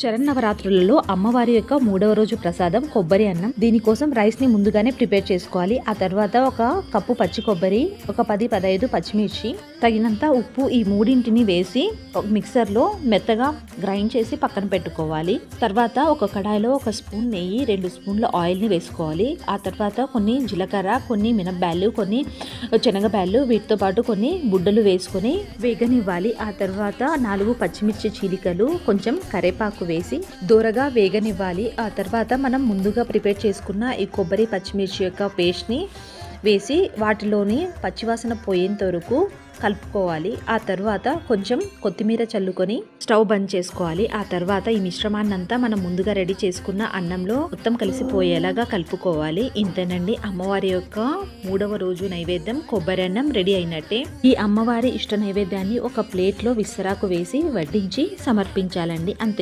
శరన్నవరాత్రులలో అమ్మవారి యొక్క మూడవ రోజు ప్రసాదం కొబ్బరి అన్నం. దీనికోసం రైస్ని ముందుగానే ప్రిపేర్ చేసుకోవాలి. ఆ తర్వాత ఒక కప్పు పచ్చి కొబ్బరి ఒక పది పదహైదు పచ్చిమిర్చి తగినంత ఉప్పు ఈ మూడింటిని వేసి ఒక మెత్తగా గ్రైండ్ చేసి పక్కన పెట్టుకోవాలి. తర్వాత ఒక కడాయిలో ఒక స్పూన్ నెయ్యి రెండు స్పూన్ల ఆయిల్ని వేసుకోవాలి. ఆ తర్వాత కొన్ని జీలకర్ర కొన్ని మినప్పాలు కొన్ని శనగబ్యాళ్ళు వీటితో పాటు కొన్ని బుడ్డలు వేసుకొని వేగనివ్వాలి. ఆ తర్వాత నాలుగు పచ్చిమిర్చి చీలికలు కొంచెం కరేపాకు వేసి దూరగా వేగనివ్వాలి. ఆ తర్వాత మనం ముందుగా ప్రిపేర్ చేసుకున్న ఈ కొబ్బరి పచ్చిమిర్చి యొక్క పేస్ట్ని వేసి వాటిలోని పచ్చివాసన పోయేంత వరకు కలుపుకోవాలి. ఆ తర్వాత కొంచెం కొత్తిమీర చల్లుకొని స్టవ్ బంద్ చేసుకోవాలి. ఆ తర్వాత ఈ మిశ్రమాన్ని అంతా మనం ముందుగా రెడీ చేసుకున్న అన్నంలో మొత్తం కలిసిపోయేలాగా కలుపుకోవాలి. ఇంతేనండి అమ్మవారి యొక్క మూడవ రోజు నైవేద్యం కొబ్బరి అన్నం రెడీ అయినట్టే. ఈ అమ్మవారి ఇష్ట నైవేద్యాన్ని ఒక ప్లేట్లో విస్తరాకు వేసి వడ్డించి సమర్పించాలండి. అంతే.